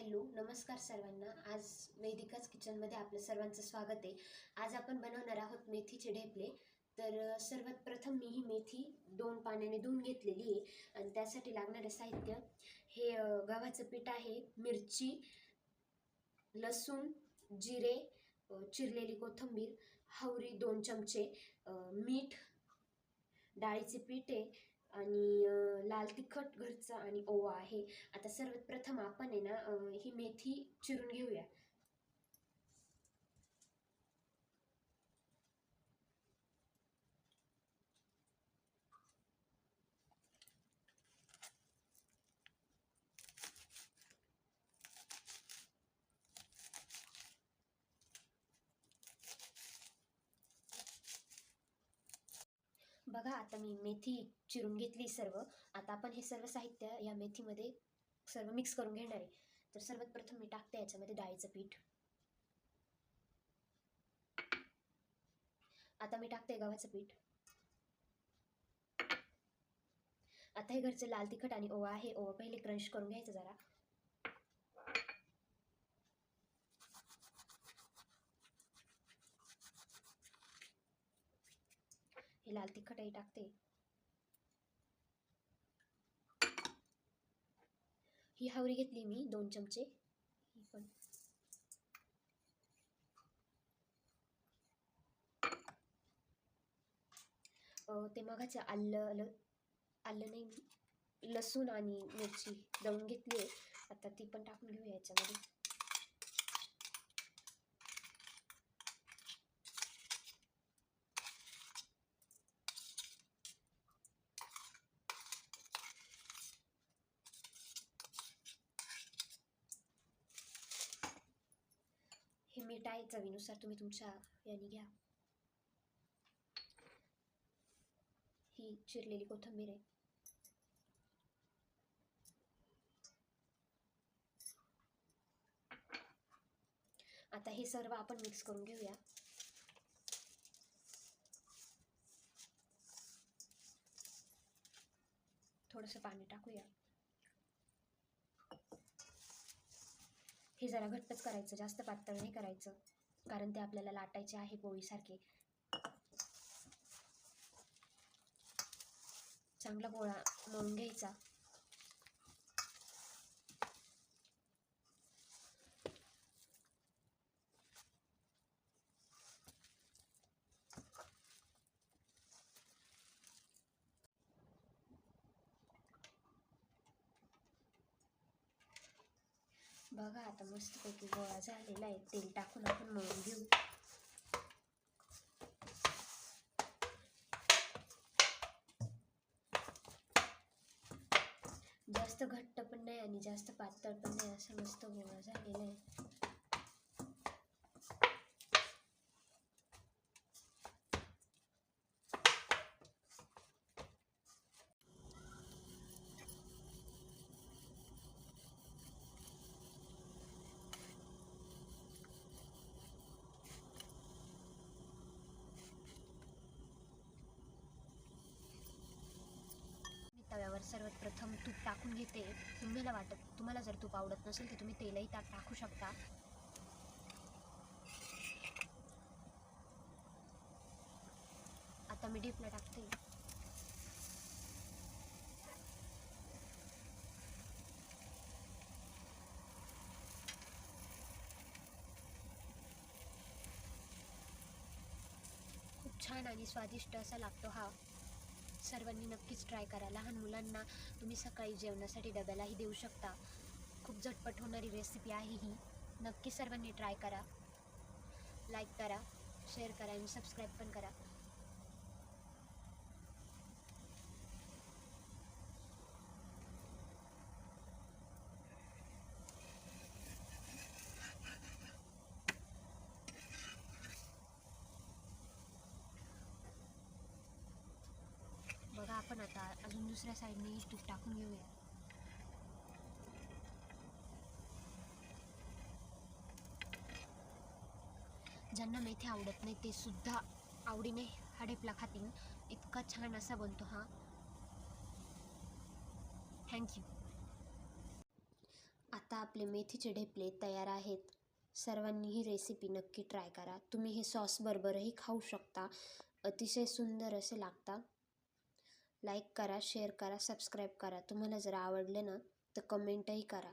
Hello नमस्कार सर्वांना. आज वैदिकाच किचनमध्ये आपलं सर्वांचं स्वागत आहे. आज आपण बनवणार आहोत मेथीचे ढेपले. तर सर्वात प्रथम मी ही मेथी दोन पाण्याने धुवून घेतलेली आहे आणि त्यासाठी लागणारं साहित्य हे गव्हाचं पीठ आहे मिरची लसूण जिरे चिरलेली कोथिंबीर हवरी दोन चमचे मीठ डाळीचे पीठ आहे आणि लाल तिखट घरचं आणि ओवा आहे आता सर्वात प्रथम आपण आहे ना ही मेथी चिरून घेऊया. बघा आता मी मेथी चिरून घेतली सर्व. आता आपण हे सर्व साहित्य या मेथीमध्ये सर्व मिक्स करून घेणार आहे. तर सर्वात प्रथम मी टाकते याच्यामध्ये डाळीचं पीठ. आता मी टाकते गव्हाचं पीठ. आता हे घरचं लाल तिखट आणि ओवा आहे. ओवा पहिले क्रंश करून घ्यायचं जरा. हे लाल तिखटही टाकते. ही हावरी घेतली मी दोन चमचे. ही पण. ते मगाचं आलं आलं नाही लसूण आणि मिरची दळून घेतली आहे. आता ती पण टाकून घेऊ याच्यामध्ये. काय चवीनुसार तुम्ही तुमच्या याने घ्या ही चिरलेली कोथिंबीर आहे आता हे सर्व आपण मिक्स करून घेऊया थोडंसं पाणी टाकूया हे जरा घट्टच करायचं जास्त पातळ नाही करायचं कारण ते आपल्याला लाटायचे आहे पोळीसारखे. चांगला गोळा मळून घ्यायचा. बघा आता मस्तपैकी गोळा झालेला आहे. तेल टाकून आपण मळून घेऊ. जास्त घट्ट पण नाही आणि जास्त पातळ पण नाही असं मस्त गोळा झालेला आहे मी तव्यावर सर्वात प्रथम तूप टाकून घेते. तुम्हाला वाटत तुम्हाला जर तूप आवडत नसेल तर तुम्ही तेलही त्यात टाकू शकता. आता मी डीपला टाकते. खूप छान आणि स्वादिष्ट असा लागतो हा. सर्वांनी नक्कीच ट्राय करा लहान मुलांना तुम्ही सकाळी जेवणासाठी डब्यालाही देऊ शकता. खूप झटपट होणारी रेसिपी आहे ही. नक्की सर्वांनी ट्राय करा. लाईक करा शेअर करा आणि सबस्क्राईब पण करा बघा आपण आता अजून दुसऱ्या साईडने तूप टाकून घेऊया. ज्यांना मेथी आवडत नाही ते सुद्धा आवडीने हा ढेपला खातील. इतका छान असा बनतो हा. थँक्यू आता आपले मेथीचे ढेपले तयार आहेत. सर्वांनी ही रेसिपी नक्की ट्राय करा. तुम्ही हे सॉस बरोबरही खाऊ शकता. अतिशय सुंदर असे लागतात लाईक करा शेअर करा सबस्क्राईब करा. तुम्हाला जर आवडले ना तर कमेंटही करा.